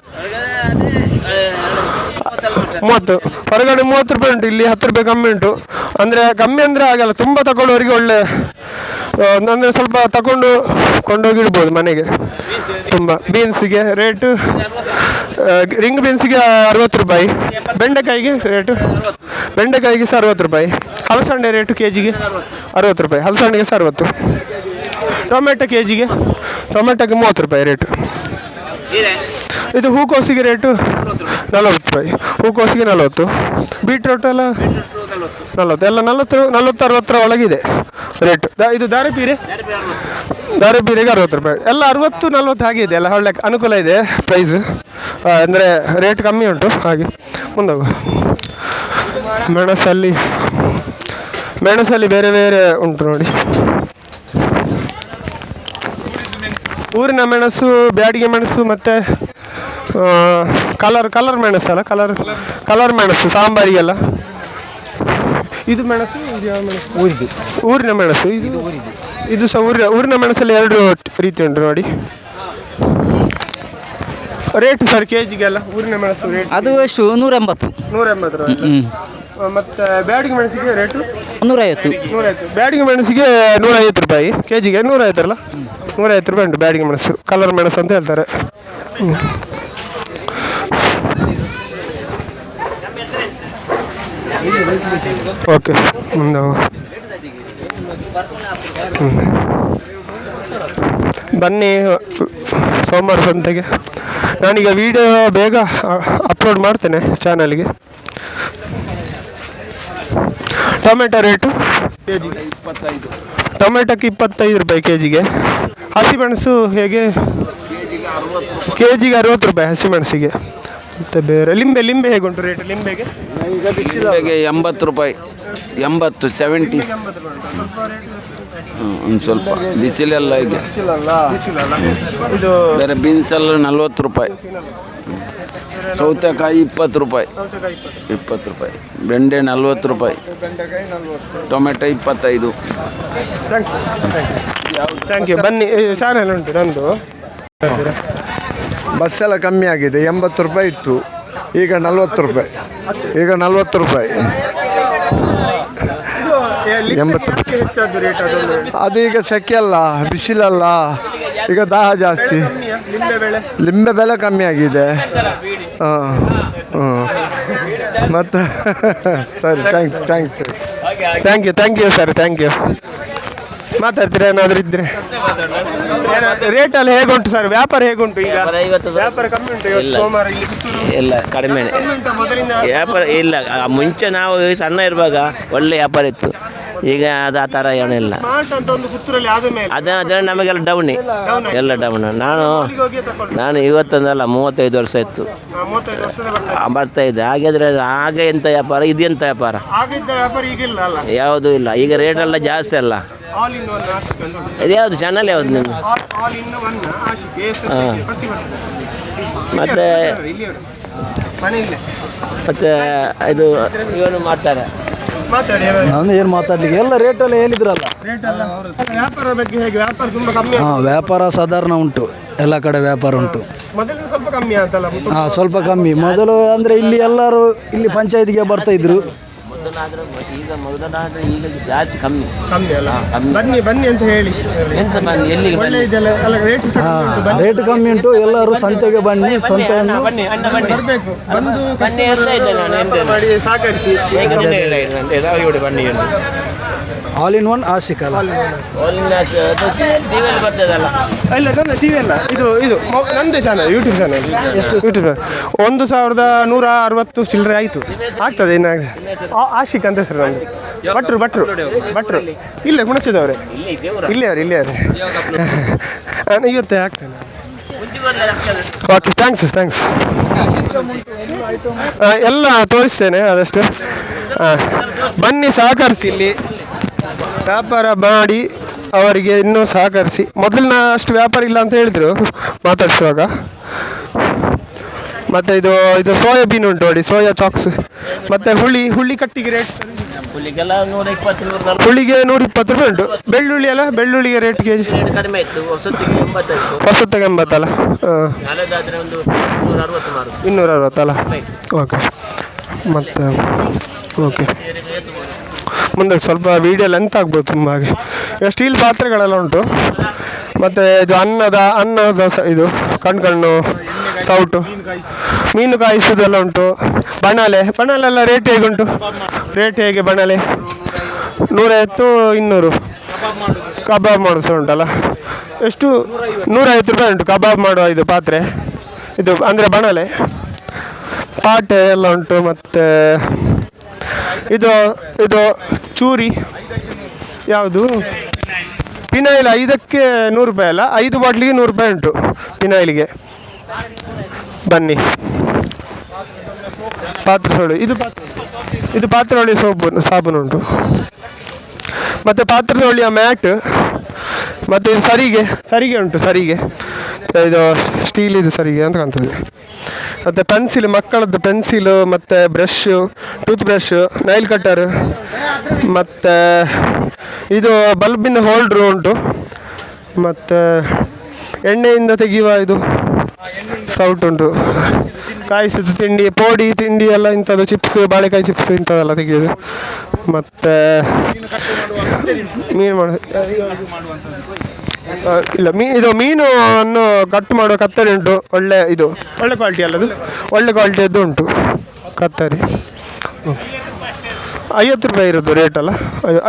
[SPEAKER 2] ಮೂವತ್ತು, ಹೊರಗಡೆ ಮೂವತ್ತು ರೂಪಾಯಿ ಉಂಟು, ಇಲ್ಲಿ ಹತ್ತು ರೂಪಾಯಿ ಕಮ್ಮಿ ಉಂಟು. ಅಂದರೆ ಕಮ್ಮಿ ಅಂದರೆ ಆಗಲ್ಲ ತುಂಬ ತಗೊಳ್ಳೋರಿಗೆ ಒಳ್ಳೆ ಅಂದರೆ ಸ್ವಲ್ಪ ತಗೊಂಡು ಕೊಂಡೋಗಿ ಇಡ್ಬೋದು ಮನೆಗೆ. ತುಂಬ. ಬೀನ್ಸಿಗೆ ರೇಟು ರಿಂಗ್ ಬೀನ್ಸಿಗೆ ಅರವತ್ತು ರೂಪಾಯಿ. ಬೆಂಡೆಕಾಯಿಗೆ ರೇಟು ಬೆಂಡೆಕಾಯಿಗೆ ಸಹ ಅರವತ್ತು ರೂಪಾಯಿ. ಹಲಸಂಡೆ ರೇಟು ಕೆ ಜಿಗೆ ಅರವತ್ತು ರೂಪಾಯಿ. ಹಲಸಂಡೆಗೆ ಸಹ ಅರವತ್ತು. ಟೊಮೆಟೊ ಕೆ ಜಿಗೆ ಟೊಮೆಟೊಗೆ ಮೂವತ್ತು ರೂಪಾಯಿ ರೇಟು ಇದು. ಹೂಕೋಸಿಗೆ ರೇಟು ನಲವತ್ತು ರೂಪಾಯಿ. ಹೂಕೋಸಿಗೆ ನಲವತ್ತು. ಬೀಟ್ರೋಟ್ ಎಲ್ಲ ನಲವತ್ತು. ಎಲ್ಲ ನಲವತ್ತು ನಲವತ್ತು ಅರವತ್ತರ ಒಳಗಿದೆ ರೇಟ್. ಇದು ದಾರಿಪೀರೆ ದಾರಿಪೀರೆಗೆ ಅರವತ್ತು ರೂಪಾಯಿ. ಎಲ್ಲ ಅರವತ್ತು, ನಲ್ವತ್ತು ಹಾಗೆ ಇದೆ. ಎಲ್ಲ ಒಳ್ಳೆ ಅನುಕೂಲ ಇದೆ ಪ್ರೈಸ್ ಅಂದರೆ ರೇಟ್ ಕಮ್ಮಿ ಉಂಟು. ಹಾಗೆ ಮುಂದೋಗು. ಮೆಣಸಲ್ಲಿ ಮೆಣಸಲ್ಲಿ ಬೇರೆ ಬೇರೆ ಉಂಟು ನೋಡಿ. ಊರಿನ ಮೆಣಸು ಬ್ಯಾಡಿಗೆ ಮೆಣಸು ಮತ್ತು ಕಲರ್ ಕಲರ್ ಮೆಣಸು ಅಲ್ಲ ಕಲರ್ ಕಲರ್ ಮೆಣಸು ಸಾಂಬಾರಿಗೆಲ್ಲ. ಇದು ಮೆಣಸು ಇದು ಯಾವ ಮೆಣಸು? ಊರಿದು ಊರಿನ ಮೆಣಸು ಇದು ಇದು ಸಹ ಊರಿನ ಊರಿನ ಮೆಣಸಲ್ಲಿ ಎರಡು ರೀತಿ ಉಂಟು ನೋಡಿ. ರೇಟ್ ಸರ್ ಕೆ ಜಿಗೆಲ್ಲ ಊರಿನ ಮೆಣಸು ರೇಟ್
[SPEAKER 6] ಅದು ಎಷ್ಟು ನೂರ ಎಂಬತ್ತು.
[SPEAKER 2] ನೂರ ಎಂಬತ್ತು ರೂಪಾಯಿ. ಮತ್ತು ಬ್ಯಾಡಿಗೆ ಮೆಣಸಿಗೆ ರೇಟು
[SPEAKER 6] ನೂರೈವತ್ತು.
[SPEAKER 2] ನೂರೈವತ್ತು. ಬ್ಯಾಡಿಗೆ ಮೆಣಸಿಗೆ ನೂರೈವತ್ತು ರೂಪಾಯಿ. ಕೆ ಜಿಗೆ ನೂರೈವತ್ತಲ್ಲ ನೂರೈವತ್ತು ರೂಪಾಯಿ ಉಂಟು ಬ್ಯಾಡಿಗೆ ಮೆಣಸು. ಕಲರ್ ಮೆಣಸು ಅಂತ ಹೇಳ್ತಾರೆ. ಓಕೆ ಮುಂದೆ. ಬನ್ನಿ ಸೋಮವಾರ ಸಂತೆಗೆ. ನಾನೀಗ ವಿಡಿಯೋ ಬೇಗ ಅಪ್ಲೋಡ್ ಮಾಡ್ತೇನೆ ಚಾನಲ್ಗೆ ಟೊಮೆಟೊ ರೇಟು? ಕೆ ಇಪ್ಪತ್ತೈದು. ಟೊಮೆಟೊಕ್ಕೆ ಇಪ್ಪತ್ತೈದು ರೂಪಾಯಿ ಕೆ ಜಿಗೆ ಹಸಿಮೆಣಸು ಹೇಗೆ? ಕೆ ಜಿಗೆ ಅರವತ್ತು ರೂಪಾಯಿ ಹಸಿಮೆಣಸಿಗೆ ಮತ್ತು ಬೇರೆ ಲಿಂಬೆ ಲಿಂಬೆ ಹೇಗುಂಟು ರೇಟ್ ಲಿಂಬೆಗೆ?
[SPEAKER 7] ಲಿಂಬೆಗೆ ಎಂಬತ್ತು ರೂಪಾಯಿ. ಎಂಬತ್ತು ಸೆವೆಂಟಿ ಒಂದು ಸ್ವಲ್ಪ. ಬಿಸಿಲೆಲ್ಲ ಇದೆ.
[SPEAKER 2] ಇದು
[SPEAKER 7] ಬೇರೆ ಬೀನ್ಸ್ ಎಲ್ಲ ನಲ್ವತ್ತು ರೂಪಾಯಿ. ಸೌತೆಕಾಯಿ ಇಪ್ಪತ್ತು ರೂಪಾಯಿ.
[SPEAKER 2] ಸೌತೆಕಾಯಿ ಇಪ್ಪತ್ತು
[SPEAKER 7] ಇಪ್ಪತ್ತು ರೂಪಾಯಿ. ಬೆಂಡೆ ನಲ್ವತ್ತು ರೂಪಾಯಿ. ಟೊಮೆಟೊ ಇಪ್ಪತ್ತೈದು.
[SPEAKER 2] ಥ್ಯಾಂಕ್ಸ್ ಥ್ಯಾಂಕ್ ಯು ಬನ್ನಿ ಚಾನಲ್ ಉಂಟು ನಂದು.
[SPEAKER 8] ಬಸ್ ಎಲ್ಲ ಕಮ್ಮಿ ಆಗಿದೆ ಎಂಬತ್ತು ರೂಪಾಯಿ ಇತ್ತು. ಈಗ ನಲ್ವತ್ತು ರೂಪಾಯಿ. ಈಗ ನಲ್ವತ್ತು ರೂಪಾಯಿ. ಎಂಬತ್ತು ರೂಪಾಯಿ.
[SPEAKER 2] ಹೆಚ್ಚಾದ ರೇಟ್
[SPEAKER 8] ಅದು ಈಗ ಸೆಕೆ ಅಲ್ಲ ಬಿಸಿಲಲ್ಲ. ಈಗ ದಾಹ ಜಾಸ್ತಿ.
[SPEAKER 2] ಲಿಂಬೆ ಬೆಳೆ?
[SPEAKER 8] ಲಿಂಬೆ ಬೆಲೆ ಕಮ್ಮಿ ಆಗಿದೆ. ಹಾಂ ಹ್ಞೂ ಮತ್ತು? ಸರಿ thanks thanks
[SPEAKER 2] thank you thank you sir thank you ಮಾತಾಡ್ತೀರಾ ಏನಾದರೂ ಇದ್ರೆ? ರೇಟ್ ಅಲ್ಲಿ ಹೇಗುಂಟು ಸರ್ ವ್ಯಾಪಾರ ಹೇಗುಂಟು ಈಗ? ವ್ಯಾಪಾರ ಕಮ್ಮಿ ಉಂಟು ಇವತ್ತು ಸೋಮವಾರ ಇಲ್ಲಿ? ಪುತ್ತೂರು
[SPEAKER 1] ಇಲ್ಲ ಕಡಿಮೆ
[SPEAKER 2] ಮೊದಲಿಂದ
[SPEAKER 1] ವ್ಯಾಪಾರ ಇಲ್ಲ ಮುಂಚೆ ನಾವು ಸಣ್ಣ ಇರುವಾಗ ಒಳ್ಳೆ ವ್ಯಾಪಾರ ಇತ್ತು. ಈಗ ಅದು ಆ ಥರ ಏನಿಲ್ಲ ಅದ ಅದೇ ನಮಗೆಲ್ಲ ಡೌನಿ. ಎಲ್ಲ ಡೌನ್. ನಾನು ನಾನು ಇವತ್ತೊಂದಲ್ಲ ಮೂವತ್ತೈದು ವರ್ಷ ಇತ್ತು
[SPEAKER 2] ಹಾ,
[SPEAKER 1] ಬರ್ತಾ ಇದ್ದೆ ಹಾಗಾದ್ರೆ ಆಗ ಎಂತ ವ್ಯಾಪಾರ? ಇದು ಎಂತ ವ್ಯಾಪಾರ ಯಾವುದೂ ಇಲ್ಲ. ಈಗ ರೇಟ್ ಎಲ್ಲ ಜಾಸ್ತಿ ಅಲ್ಲ. ಇದ್ಯಾವುದು ಚಾನಲ್ ಯಾವುದು?
[SPEAKER 2] ನಿಮ್ಮ ಬರ್ತದೆ.
[SPEAKER 1] ಮತ್ತೆ ಮತ್ತೆ ಇದು ಇವನು ಮಾಡ್ತಾರೆ.
[SPEAKER 9] ನಾನು ಏನು ಮಾತಾಡ್ಲಿಕ್ಕೆ? ಎಲ್ಲ ರೇಟ್ ಎಲ್ಲ ಹೇಳಿದ್ರಲ್ಲ
[SPEAKER 2] ವ್ಯಾಪಾರ ಬಗ್ಗೆ ಹೇಗೆ? ವ್ಯಾಪಾರ ತುಂಬಾ ಕಮ್ಮಿ
[SPEAKER 9] ಹಾಂ ವ್ಯಾಪಾರ ಸಾಧಾರಣ ಉಂಟು. ಎಲ್ಲ ಕಡೆ ವ್ಯಾಪಾರ ಉಂಟು.
[SPEAKER 2] ಮೊದಲಿನ ಸ್ವಲ್ಪ ಕಮ್ಮಿ
[SPEAKER 9] ಹಾಂ ಸ್ವಲ್ಪ ಕಮ್ಮಿ. ಮೊದಲು ಅಂದರೆ ಇಲ್ಲಿ ಎಲ್ಲರೂ ಇಲ್ಲಿ ಪಂಚಾಯತ್ಗೆ ಬರ್ತಾ ಇದ್ರು.
[SPEAKER 1] ಮೊದಲಾದ್ರೆ ಈಗ ಮೊದಲಾದ್ರೆ ಈಗ ಜಾಸ್ತಿ ಕಮ್ಮಿ
[SPEAKER 2] ಕಮ್ಮಿ ಅಲ್ಲ ಬನ್ನಿ ಬನ್ನಿ ಅಂತ ಹೇಳಿ
[SPEAKER 1] ಎಂತ ಬನ್ನಿ ಎಲ್ಲಿಗೆ
[SPEAKER 2] ಒಳ್ಳೆ ಇದೆಲ್ಲ ಅಲ್ಲ ರೇಟ್ ಕಮ್ಮಿ ಉಂಟು. ಬನ್ನಿ.
[SPEAKER 9] ರೇಟ್ ಕಮ್ಮಿ ಉಂಟು ಎಲ್ಲರೂ ಸಂತೆಗೆ ಬನ್ನಿ ಸಂತೆ
[SPEAKER 1] ಬನ್ನಿ ಅಣ್ಣ ಬನ್ನಿ
[SPEAKER 2] ಬರ್ಬೇಕು ಬಂದು
[SPEAKER 1] ಬನ್ನಿ ಅಂತ ಇದ್ದೆ ನಾನು ಎಂತ
[SPEAKER 2] ಮಾಡಿ ಸಹಕರಿಸಿ
[SPEAKER 1] ಬನ್ನಿ ಅಂತ
[SPEAKER 9] ಆಲ್ ಇನ್ ಒನ್
[SPEAKER 1] ಆ ಸಿಕ್ಕಲ್ಲ.
[SPEAKER 2] ಇಲ್ಲ ನನ್ನ ಟಿ ವಿ ಅಲ್ಲ ಇದು ಇದು ಮೊ- ನಂದೇ ಚಾನಲ್ ಯೂಟ್ಯೂಬ್ ಚಾನಲ್ ಎಷ್ಟು? ಯೂಟ್ಯೂಬ್ ಒಂದು ಸಾವಿರದ ನೂರ ಅರವತ್ತು ಚಿಲ್ಲರೆ ಆಯಿತು. ಆಗ್ತದೆ ಇನ್ನಾಗಿದೆ ಆ- ಆಶಿಕ್ ಅಂತ ಸರ್ ನಂದು. ಭಟ್ರು ಭಟ್ರು ಭಟ್ರು. ಇಲ್ಲೇ ಗುಣಚದವ್ರೆ ಇಲ್ಲೇ ಅವ್ರು ಇಲ್ಲೇ ಅವ್ರೆ. ನಾನು ಇವತ್ತೇ ಆಗ್ತೇನೆ ಓಕೆ ಥ್ಯಾಂಕ್ಸ್ ಥ್ಯಾಂಕ್ಸ್ ಎಲ್ಲ ತೋರಿಸ್ತೇನೆ ಆದಷ್ಟು. ಬನ್ನಿ ಸಹಕರಿಸಿ ಇಲ್ಲಿ. ವ್ಯಾಪಾರ ಮಾಡಿ ಅವರಿಗೆ ಇನ್ನೂ ಸಹಕರಿಸಿ. ಮೊದಲಿನ ಅಷ್ಟು ವ್ಯಾಪಾರ ಇಲ್ಲ ಅಂತ ಹೇಳಿದರು ಮಾತಾಡಿಸುವಾಗ. ಮತ್ತು ಇದು ಇದು ಸೋಯಾಬೀನ್ ಉಂಟು ನೋಡಿ ಸೋಯಾ ಚಾಕ್ಸ್. ಮತ್ತು ಹುಳಿ ಹುಳಿ ಕಟ್ಟಿಗೆ ರೇಟ್
[SPEAKER 1] ಹುಲಿಗೆಲ್ಲ ನೂರ ಇಪ್ಪತ್ತು ನೂರ
[SPEAKER 2] ಹುಳಿಗೆ ನೂರ ಇಪ್ಪತ್ತು ರೂಪಾಯಿ ಉಂಟು. ಬೆಳ್ಳುಳ್ಳಿ ಅಲ್ಲ ಬೆಳ್ಳುಳ್ಳಿಗೆ ರೇಟ್ ಕೆ ಜಿ
[SPEAKER 1] ಕಡಿಮೆ ಇತ್ತು ಹೊಸತ್ತಿಗೆ
[SPEAKER 2] ಎಂಬತ್ತಲ್ಲ? ಹಾಂ
[SPEAKER 1] ಒಂದು
[SPEAKER 2] ಇನ್ನೂರ ಅರವತ್ತಲ್ಲ ಓಕೆ ಮತ್ತು ಓಕೆ ಮುಂದೆ ಸ್ವಲ್ಪ ವೀಡಿಯೋ ಲೆಂತ್ ಆಗ್ಬೋದು ತುಂಬ ಹಾಗೆ. ಈಗ ಸ್ಟೀಲ್ ಪಾತ್ರೆಗಳೆಲ್ಲ ಉಂಟು. ಮತ್ತು ಇದು ಅನ್ನದ ಅನ್ನದ ಸ, ಇದು ಕಣ್ಣು ಕಣ್ಣು ಸೌಟು, ಮೀನು ಕಾಯಿಸೋದೆಲ್ಲ ಉಂಟು. ಬಣಾಲೆ, ಬಣಲೆಲ್ಲ ರೇಟ್ ಹೇಗೆ ಉಂಟು ರೇಟ್ ಹೇಗೆ ಬಣಲೆ? ನೂರೈವತ್ತು, ಇನ್ನೂರು. ಕಬಾಬ್ ಮಾಡೋದು ಸಹ ಉಂಟಲ್ಲ? ಎಷ್ಟು? ನೂರೈವತ್ತು ರೂಪಾಯಿ ಉಂಟು ಕಬಾಬ್ ಮಾಡುವ ಇದು ಪಾತ್ರೆ. ಇದು ಅಂದರೆ ಬಣಲೆ. ಪಾಟೆ ಎಲ್ಲ ಉಂಟು ಮತ್ತು ಇದು ಇದು ಚೂರಿ. ಯಾವುದು? ಪಿನೈಲ್ ಐದಕ್ಕೆ ನೂರು ರೂಪಾಯಿ ಅಲ್ಲ, ಐದು ಬಾಟ್ಲಿಗೆ ನೂರು ರೂಪಾಯಿ ಉಂಟು ಪಿನೈಲಿಗೆ. ಬನ್ನಿ. ಪಾತ್ರೆ ತೊಳಿ ಇದು ಪಾತ್ರೆ ಇದು ಪಾತ್ರೆ ಹೊಳಿ ಸೋಪು ಸಾಬೂನು ಉಂಟು. ಮತ್ತು ಪಾತ್ರೆ ಮ್ಯಾಟ್. ಮತ್ತು ಇದು ಸರಿಗೆ. ಸರಿಗೆ ಉಂಟು ಸರಿಗೆ. ಇದು ಸ್ಟೀಲ್ ಇದು ಸರಿಗೆ ಅಂತ ಕಾಣ್ತದೆ. ಮತ್ತು ಪೆನ್ಸಿಲ್ ಮಕ್ಕಳದ್ದು ಪೆನ್ಸಿಲು ಮತ್ತು brush toothbrush nail cutter ಮತ್ತು ಇದು ಬಲ್ಬಿನ ಹೋಲ್ಡ್ರು ಉಂಟು. ಮತ್ತು ಎಣ್ಣೆಯಿಂದ ತೆಗೆಯುವ ಇದು. ಸೌಟ್ ಉಂಟು. ಕಾಯಿಸಿದ ತಿಂಡಿ ಪೋಡಿ ತಿಂಡಿ ಎಲ್ಲ ಇಂಥದ್ದು ಚಿಪ್ಸ್ ಬಾಳೆಕಾಯಿ ಚಿಪ್ಸ್ ಇಂಥದ್ದೆಲ್ಲ ತೆಗೆಯೋದು. ಮತ್ತು ಮೀನು ಮಾಡ ಇಲ್ಲ ಮೀ ಇದು ಮೀನು ಅನ್ನು ಕಟ್ ಮಾಡುವ ಕತ್ತರಿ ಉಂಟು ಒಳ್ಳೆ ಇದು. ಒಳ್ಳೆ ಕ್ವಾಲಿಟಿ ಅಲ್ಲದು ಒಳ್ಳೆ ಕ್ವಾಲಿಟಿಯದ್ದು ಉಂಟು ಕತ್ತರಿ. ಐವತ್ತು ರೂಪಾಯಿ ಇರೋದು ರೇಟ್ ಅಲ್ಲ?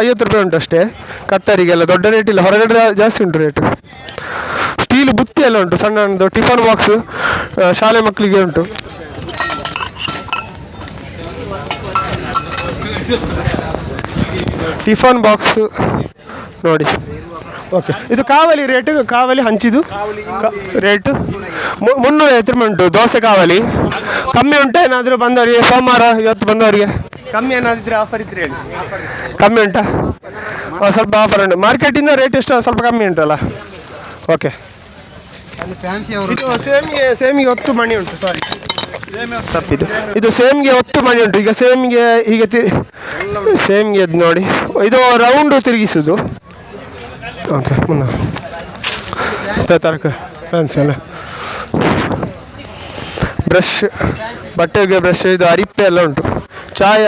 [SPEAKER 2] ಐವತ್ತು ರೂಪಾಯಿ ಉಂಟು ಅಷ್ಟೇ ಕತ್ತರಿಗೆಲ್ಲ ದೊಡ್ಡ ರೇಟ್ ಇಲ್ಲ ಹೊರಗಡೆ ಜಾಸ್ತಿ ಉಂಟು ರೇಟ್ ಸ್ಟೀಲ್ ಬುತ್ತಿ ಎಲ್ಲ ಉಂಟು ಸಣ್ಣದು ಟಿಫನ್ ಬಾಕ್ಸು ಶಾಲೆ ಮಕ್ಕಳಿಗೆ ಉಂಟು. ಟಿಫನ್ ಬಾಕ್ಸ್ ನೋಡಿ. ಓಕೆ ಇದು ಕಾವಲಿ ರೇಟ್ ಕಾವಲಿ ಹಂಚಿದು ರೇಟು ಮುನ್ನೂರು ಐವತ್ತು ರೂಪಾಯಿ ಉಂಟು ದೋಸೆ ಕಾವಲಿ. ಕಮ್ಮಿ ಉಂಟಾ? ಏನಾದರೂ ಬಂದವರಿಗೆ ಸೋಮವಾರ ಇವತ್ತು ಬಂದವರಿಗೆ? ಕಮ್ಮಿ ಏನಾದಿದ್ರೆ ಆಫರ್ ಇದ್ರೆ ಹೇಳಿ. ಕಮ್ಮಿ ಉಂಟಾ? ಸ್ವಲ್ಪ ಆಫರ್ ಉಂಟು. ಮಾರ್ಕೆಟಿಂದ ರೇಟ್ ಎಷ್ಟು ಸ್ವಲ್ಪ ಕಮ್ಮಿ ಉಂಟಲ್ಲ. ಓಕೆ ಇದು ಸೇಮಿಗೆ ಸೇಮಿಗೆ ಒತ್ತು ಮಣಿ ಉಂಟು ಸಾರಿ ತಪ್ಪಿದು. ಇದು ಸೇಮ್ಗೆ ಒತ್ತು ಮಣಿ ಉಂಟು. ಈಗ ಸೇಮ್ಗೆ ಹೀಗೆ ತಿ ಸೇಮ್ಗೆ ಅದು ನೋಡಿ. ಇದು ರೌಂಡು ತಿರುಗಿಸುದು. ಓಕೆ ಮುನ್ನ. ತರಕ ತರಕ ಪೆನ್ಸಿಲ್ ಬ್ರಷ್ ಬಟ್ಟೆಗೆ ಬ್ರಷ್ ಇದು ಅರಿಪೆ ಎಲ್ಲ ಉಂಟು. ಚಾಯ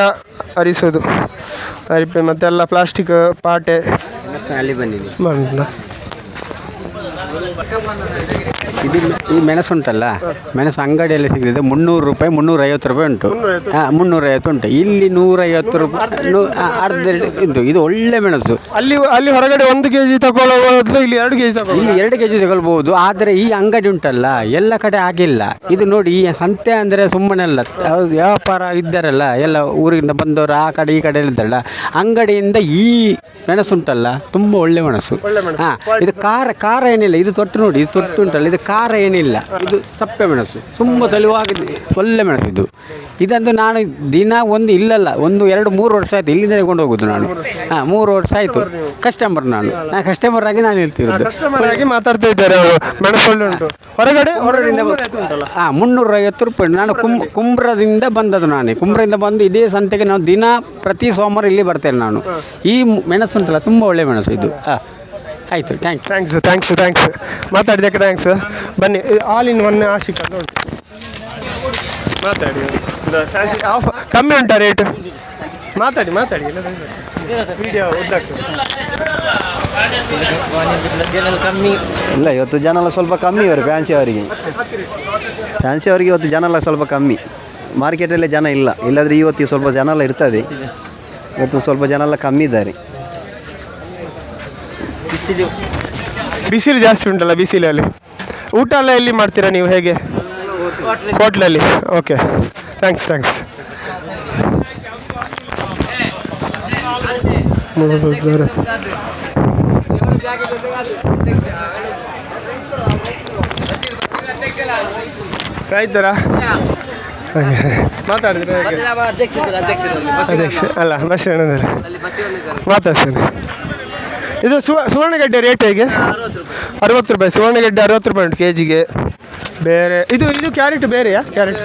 [SPEAKER 2] ಅರಿಸೋದು. ಅರಿಪೆ ಮತ್ತೆಲ್ಲ ಪ್ಲಾಸ್ಟಿಕ್ ಪಾಟೆ.
[SPEAKER 1] ಅಲ್ಲಿ ಬಂದಿದೆ
[SPEAKER 2] ಬಂದ
[SPEAKER 1] ಇದು ಈ ಮೆಣಸು ಉಂಟಲ್ಲ? ಮೆಣಸು ಅಂಗಡಿಯಲ್ಲಿ ಸಿಗ್ತದೆ ಮುನ್ನೂರು ರೂಪಾಯಿ ಮುನ್ನೂರೈವತ್ತು ರೂಪಾಯಿ ಉಂಟು. ಹಾಂ ಮುನ್ನೂರೈವತ್ತು ಉಂಟು. ಇಲ್ಲಿ ನೂರೈವತ್ತು ರೂಪಾಯಿ ನೂ ಆ, ಅರ್ಧ ಉಂಟು ಇದು ಒಳ್ಳೆ ಮೆಣಸು.
[SPEAKER 2] ಅಲ್ಲಿ ಅಲ್ಲಿ ಹೊರಗಡೆ ಒಂದು ಕೆಜಿ ತಗೊಳ್ಳೋ ಬದಲು ಇಲ್ಲಿ ಎರಡು ಕೆಜಿ ತಗೊಳ್ಳಿ
[SPEAKER 1] ಇಲ್ಲಿ ಎರಡು ಕೆ ಜಿ ತಗೊಳ್ಬೋದು. ಆದರೆ ಈ ಅಂಗಡಿ ಉಂಟಲ್ಲ ಎಲ್ಲ ಕಡೆ ಆಗಿಲ್ಲ. ಇದು ನೋಡಿ ಈ ಸಂತೆ ಅಂದರೆ ಸುಮ್ಮನೆ ಅಲ್ಲ ಅವ್ರು ವ್ಯಾಪಾರ ಇದ್ದಾರಲ್ಲ ಎಲ್ಲ ಊರಿಂದ ಬಂದವರು ಆ ಕಡೆ ಈ ಕಡೆ ಇದ್ದಲ್ಲ ಅಂಗಡಿಯಿಂದ ಈ ಮೆಣಸು ಉಂಟಲ್ಲ ತುಂಬ ಒಳ್ಳೆ ಮೆಣಸು. ಹಾಂ ಇದು ಖಾರ ಖಾರ ಏನಿಲ್ಲ ಇದು ತೊಟ್ಟು ನೋಡಿ ಇದು ತೊಟ್ಟು ಉಂಟಲ್ಲ ಇದು ಖಾರ ಏನಿಲ್ಲ. ಇದು ಸಪ್ಪೆ ಮೆಣಸು. ತುಂಬ ತೆಳುವಾಗಿ ಒಳ್ಳೆ ಮೆಣಸು ಇದು ಇದಂತೂ ನಾನು ದಿನ ಒಂದು ಇಲ್ಲಲ್ಲ ಒಂದು ಎರಡು ಮೂರು ವರ್ಷ ಆಯಿತು. ಇಲ್ಲಿಂದ ತಗೊಂಡು ಹೋಗೋದು ನಾನು. ಹಾಂ ಮೂರು ವರ್ಷ ಆಯಿತು. ಕಸ್ಟಮರ್ ನಾನು. ನಾನು ಕಸ್ಟಮರ್ ಆಗಿ ನಾನು ಹೇಳ್ತಿರೋದು.
[SPEAKER 2] ಆಗಿ ಮಾತಾಡ್ತಾ ಇದ್ದಾರೆ ಅವರು. ಉಂಟು. ಹೊರಗಡೆ? ಹೊರಗಡೆಯಿಂದ
[SPEAKER 1] ಹಾಂ ಮುನ್ನೂರೈವತ್ತು ರೂಪಾಯಿ ನಾನು ಕುಂ ಕುಂಬ್ರದಿಂದ? ಬಂದದ್ದು ನಾನೇ. ಕುಂಬ್ರದಿಂದ ಬಂದು ಇದೇ ಸಂತೆಗೆ ನಾವು ದಿನ ಪ್ರತಿ ಸೋಮವಾರ ಇಲ್ಲಿ ಬರ್ತೇನೆ ನಾನು. ಈ ಮೆಣಸು ಅಂತಲ್ಲ ತುಂಬ ಒಳ್ಳೆ ಮೆಣಸು ಇದು. ಹಾಂ. ಆಯಿತು thank you
[SPEAKER 2] thanks thanks thanks ಮಾತಾಡಿದ್ದಕ್ಕೆ thanks ಬನ್ನಿ ಆಲ್ ಇನ್ ಒನ್ ಆಶಿಕ್ ಅಂತ ಉಂಟು. ಮಾತಾಡಿ ಆಫ್ ಕಮ್ಮಿ ಉಂಟಾ ರೇಟ್ ಮಾತಾಡಿ ಮಾತಾಡಿ ವಿಡಿಯೋ ಉದ್ದಾಗ್ತದೆ.
[SPEAKER 9] ಇಲ್ಲ ಇವತ್ತು ಜನ ಎಲ್ಲ ಸ್ವಲ್ಪ ಕಮ್ಮಿ ಇವರು ಫ್ಯಾನ್ಸಿ ಅವರಿಗೆ. ಫ್ಯಾನ್ಸಿ ಅವರಿಗೆ ಇವತ್ತು ಜನ ಎಲ್ಲ ಸ್ವಲ್ಪ ಕಮ್ಮಿ. ಮಾರ್ಕೆಟಲ್ಲೇ ಜನ ಇಲ್ಲ. ಇಲ್ಲಾದ್ರೆ ಇವತ್ತಿಗೆ ಸ್ವಲ್ಪ ಜನ ಎಲ್ಲ ಇರ್ತದೆ. ಇವತ್ತು ಸ್ವಲ್ಪ ಜನ ಎಲ್ಲ ಕಮ್ಮಿ ಇದ್ದಾರೆ.
[SPEAKER 2] ಬಿಸಿಲು. ಬಿಸಿಲು ಜಾಸ್ತಿ ಉಂಟಲ್ಲ ಬಿಸಿಲಲ್ಲಿ? ಊಟ ಎಲ್ಲ ಎಲ್ಲಿ ಮಾಡ್ತೀರಾ ನೀವು ಹೇಗೆ? ಹೋಟ್ಲಲ್ಲಿ. ಓಕೆ. ಥ್ಯಾಂಕ್ಸ್ ಥ್ಯಾಂಕ್ಸ್ ಆಯ್ತಾರಾ ಮಾತಾಡಿದ್ರೆ? ಅಧ್ಯಕ್ಷ ಅಲ್ಲ ಬಸ್ ಮಾತಾಡ್ತೇನೆ ಇದು ಸುವ ಸುವರ್ಣಗಡ್ಡೆ ರೇಟ್ ಹೇಗೆ? ಅರವತ್ತು ರೂಪಾಯಿ. ಸುವರ್ಣಗಡ್ಡೆ ಅರವತ್ತು ರೂಪಾಯಿ ಉಂಟು ಕೆ ಜಿಗೆ ಬೇರೆ, ಇದು ಇದು ಕ್ಯಾರೆಟ್ ಬೇರೆಯಾ? ಕ್ಯಾರೆಟ್?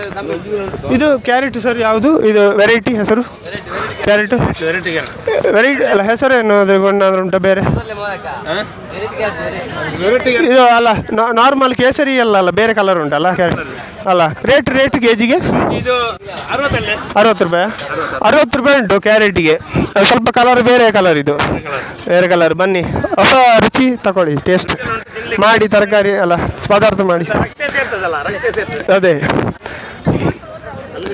[SPEAKER 2] ಇದು ಕ್ಯಾರೆಟ್ ಸರ್ ಯಾವುದು? ಇದು ವೆರೈಟಿ ಹೆಸರು? ಕ್ಯಾರೆಟು? ವೆರೈಟಿ ಅಲ್ಲ, ಹೆಸರು ಏನಾದರೂ ಕೊಂಡಾದ್ರೂ ಉಂಟಾ ಬೇರೆ? ಇದು ಅಲ್ಲ ನಾರ್ಮಲ್ ಕೇಸರಿ ಅಲ್ಲ ಅಲ್ಲ, ಬೇರೆ ಕಲರ್ ಉಂಟಲ್ಲ, ಕ್ಯಾರೆಟ್. ಅಲ್ಲ ರೇಟ್ ರೇಟ್ ಕೆ ಜಿಗೆ ಅರವತ್ತು ರೂಪಾಯಿ? ಅರವತ್ತು ರೂಪಾಯಿ ಉಂಟು ಕ್ಯಾರೆಟಿಗೆ ಅದು ಸ್ವಲ್ಪ ಕಲರ್ ಬೇರೆ ಕಲರ್ ಇದು. ಬೇರೆ ಕಲರ್ ಬನ್ನಿ. ಹೊಸ ರುಚಿ ತಗೊಳ್ಳಿ ಟೇಸ್ಟ್ ಮಾಡಿ ತರಕಾರಿ ಅಲ್ಲ ಪದಾರ್ಥ ಮಾಡಿ. ಅದೇ.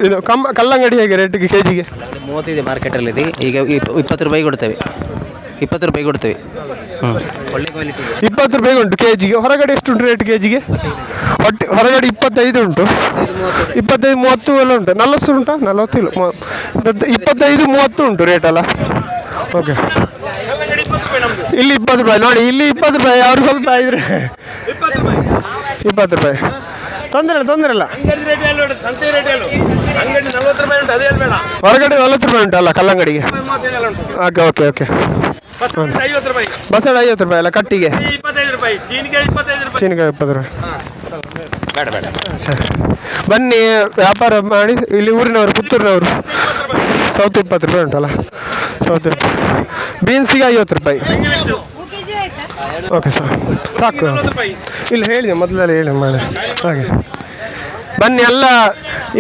[SPEAKER 2] ಇದು ಕಮ್ಮ ಕಲ್ಲಂಗಡಿ ಹೇಗೆ ರೇಟಿಗೆ ಕೆ ಜಿಗೆ
[SPEAKER 10] ಮೂವತ್ತೈದು ಮಾರ್ಕೆಟಲ್ಲಿ ಇದೆ ಈಗ ಇಪ್- ಇಪ್ಪತ್ತು ರೂಪಾಯಿ ಕೊಡ್ತೇವೆ. ಇಪ್ಪತ್ತು ರೂಪಾಯಿ ಕೊಡ್ತೇವೆ. ಹ್ಞೂ ಒಳ್ಳೆ ಕ್ವಾಲಿಟಿ
[SPEAKER 2] ಇಪ್ಪತ್ತು ರೂಪಾಯಿ ಉಂಟು ಕೆ ಜಿಗೆ ಹೊರಗಡೆ ಎಷ್ಟು ಉಂಟು ರೇಟ್ ಕೆ ಜಿಗೆ ಒಟ್ಟು ಹೊರಗಡೆ ಇಪ್ಪತ್ತೈದು ಉಂಟು. ಇಪ್ಪತ್ತೈದು ಮೂವತ್ತು ಎಲ್ಲ ಉಂಟು. ನಲ್ವತ್ತು ಉಂಟಾ? ನಲವತ್ತು ಇಲ್ಲ ಇಪ್ಪತ್ತೈದು ಮೂವತ್ತು ಉಂಟು ರೇಟ್ ಅಲ್ಲ. ಓಕೆ ಇಲ್ಲಿ ಇಪ್ಪತ್ತು ರೂಪಾಯಿ. ನೋಡಿ ಇಲ್ಲಿ ಇಪ್ಪತ್ತು ರೂಪಾಯಿ. ಅವರು ಸ್ವಲ್ಪ ಇದ್ರೆ. ಇಪ್ಪತ್ತು ರೂಪಾಯಿ. ತೊಂದರೆ ಇಲ್ಲ ತೊಂದರೆ ಇಲ್ಲ. ಹೊರಗಡೆ ನಲ್ವತ್ತು ರೂಪಾಯಿ ಉಂಟು ಅಲ್ಲ ಕಲ್ಲಂಗಡಿಗೆ? Okay okay okay. ಬಸಳೆ ಐವತ್ತು ರೂಪಾಯಿ. ಅಲ್ಲ ಕಟ್ಟಿಗೆ? ಚೀನಿಕಾಯಿ ಇಪ್ಪತ್ತು ರೂಪಾಯಿ. ಬನ್ನಿ ವ್ಯಾಪಾರ ಮಾಡಿ ಇಲ್ಲಿ ಊರಿನವರು ಪುತ್ತೂರಿನವರು. ಸೌತ್ ಇಪ್ಪತ್ತು ರೂಪಾಯಿ ಉಂಟಲ್ಲ ಸೌತ್ ರೂಪಾಯಿ. ಬೀನ್ಸಿಗೆ ಐವತ್ತು ರೂಪಾಯಿ. ಓಕೆ ಸರ್ ಸಾಕು. ಇಲ್ಲಿ ಹೇಳಿದೆ ಮೊದಲೆಲ್ಲ ಹೇಳಿ ಮಾಡಿ. ಹಾಗೆ. ಬನ್ನಿ ಎಲ್ಲ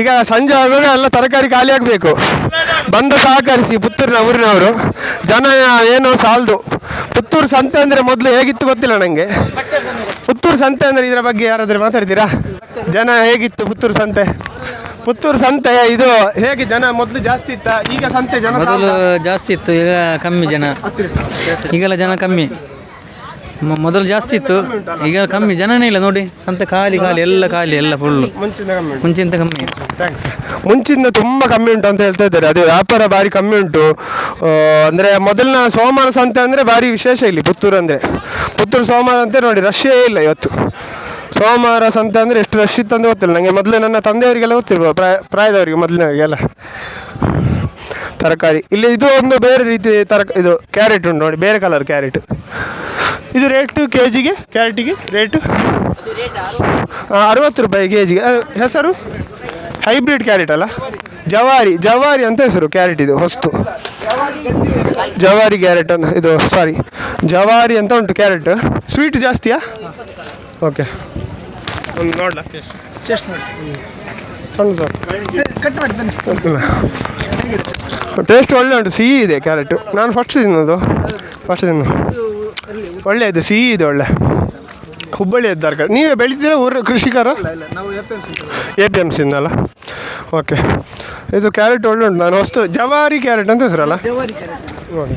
[SPEAKER 2] ಈಗ ಸಂಜೆ ಆಗುವಾಗ ಎಲ್ಲ ತರಕಾರಿ ಖಾಲಿ ಆಗಬೇಕು. ಬಂದು ಸಹಕರಿಸಿ ಪುತ್ತೂರಿನ ಊರಿನವರು. ಜನ ಏನೋ ಸಾಲದು. ಪುತ್ತೂರು ಸಂತೆ ಅಂದರೆ ಮೊದಲು ಹೇಗಿತ್ತು ಗೊತ್ತಿಲ್ಲ ನನಗೆ ಪುತ್ತೂರು ಸಂತೆ ಅಂದರೆ ಇದರ ಬಗ್ಗೆ ಯಾರಾದರೂ ಮಾತಾಡ್ತೀರಾ? ಜನ ಹೇಗಿತ್ತು ಪುತ್ತೂರು ಸಂತೆ? ಪುತ್ತೂರು ಸಂತೆ ಇದು ಹೇಗೆ ಜನ ಮೊದಲು ಜಾಸ್ತಿ ಇತ್ತ? ಈಗ ಸಂತೆ ಜನ
[SPEAKER 6] ಮೊದಲು ಜಾಸ್ತಿ ಇತ್ತು ಈಗ ಕಮ್ಮಿ ಜನ. ಈಗೆಲ್ಲ ಜನ ಕಮ್ಮಿ. ಮೊದಲು ಜಾಸ್ತಿ ಇತ್ತು. ಈಗ ಕಮ್ಮಿ ಜನನೇ ಇಲ್ಲ ನೋಡಿ. ಸಂತೆ ಖಾಲಿ ಖಾಲಿ ಎಲ್ಲ ಖಾಲಿ ಎಲ್ಲ ಫುಲ್ಲು
[SPEAKER 2] ಮುಂಚಿನ ಕಮ್ಮಿ.
[SPEAKER 6] ಮುಂಚಿಂತ ಕಮ್ಮಿ.
[SPEAKER 2] ಥ್ಯಾಂಕ್ಸ್ ಮುಂಚಿನ ತುಂಬ ಕಮ್ಮಿ ಉಂಟು ಅಂತ ಹೇಳ್ತಾ ಇದ್ದಾರೆ. ಅದು ವ್ಯಾಪಾರ ಭಾರಿ ಕಮ್ಮಿ ಉಂಟು. ಅಂದರೆ ಅಂದ್ರೆ ಮೊದಲಿನ ಸೋಮವಾರ ಸಂತೆ ಅಂದರೆ ಭಾರಿ ವಿಶೇಷ ಇಲ್ಲಿ ಪುತ್ತೂರು ಅಂದರೆ. ಪುತ್ತೂರು ಸೋಮವಾರ ಅಂತ ನೋಡಿ ರಶ್ಶೇ ಇಲ್ಲ ಇವತ್ತು. ಸೋಮವಾರ ಸಂತೆ ಅಂದರೆ ಎಷ್ಟು ರಶ್ ಇತ್ತು ಅಂತ ಗೊತ್ತಿಲ್ಲ. ನನಗೆ ಮೊದಲೇ ನನ್ನ ತಂದೆಯವರಿಗೆಲ್ಲ ಗೊತ್ತಿರ್ಬೋದು ಪ್ರಾಯ ಪ್ರಾಯದವರಿಗೆ ಮೊದಲಿನವರಿಗೆಲ್ಲ. ತರಕಾರಿ. ಇಲ್ಲಿ ಇದು ಒಂದು ಬೇರೆ ರೀತಿ ತರ ಇದು ಕ್ಯಾರೆಟ್ ಉಂಟು ನೋಡಿ, ಬೇರೆ ಕಲರ್ ಕ್ಯಾರೆಟ್ ಇದು ರೇಟು ಕೆ ಜಿಗೆ ಕ್ಯಾರೆಟಿಗೆ ರೇಟು ಅರವತ್ತು ರೂಪಾಯಿ ಕೆ ಜಿಗೆ ಹೆಸರು? ಹೈಬ್ರಿಡ್ ಕ್ಯಾರೆಟ್ ಅಲ್ಲ? ಜವಾರಿ ಜವಾರಿ ಅಂತ ಹೆಸರು ಕ್ಯಾರೆಟ್ ಇದು, ಹೊಸ್ತು. ಜವಾರಿ ಕ್ಯಾರೆಟ್ ಅಂತ, ಇದು ಸಾರಿ ಜವಾರಿ ಅಂತ ಉಂಟು ಕ್ಯಾರೆಟ್ ಸ್ವೀಟ್ ಜಾಸ್ತಿಯಾ? ಓಕೆ ಒಂದು ನೋಡ್ಲಾ? ಸಣ್ಣ ಸರ್. ಟೇಸ್ಟ್ ಒಳ್ಳೆ ಉಂಟು ಸಿಹಿ ಇದೆ ಕ್ಯಾರೆಟು. ನಾನು ಫಸ್ಟ್ ತಿನ್ನೋದು. ಫಸ್ಟ್ ತಿನ್ನು. ಒಳ್ಳೆಯದು ಸಿಹಿ ಇದೆ ಒಳ್ಳೆ. ಹುಬ್ಬಳ್ಳಿ ತರಕಾರಿ. ನೀವೇ ಬೆಳಿತೀರಾ ಊರ ಕೃಷಿಕರ? ಎ ಪಿ ಎಂ ಸಿಂದಲ್ಲ ಓಕೆ ಇದು ಕ್ಯಾರೆಟ್ ಒಳ್ಳೆ ಉಂಟು. ನಾನು ಹೊಸ್ತು ಜವಾರಿ ಕ್ಯಾರೆಟ್ ಅಂತ ಹೆಸರಲ್ಲ? ನೋಡಿ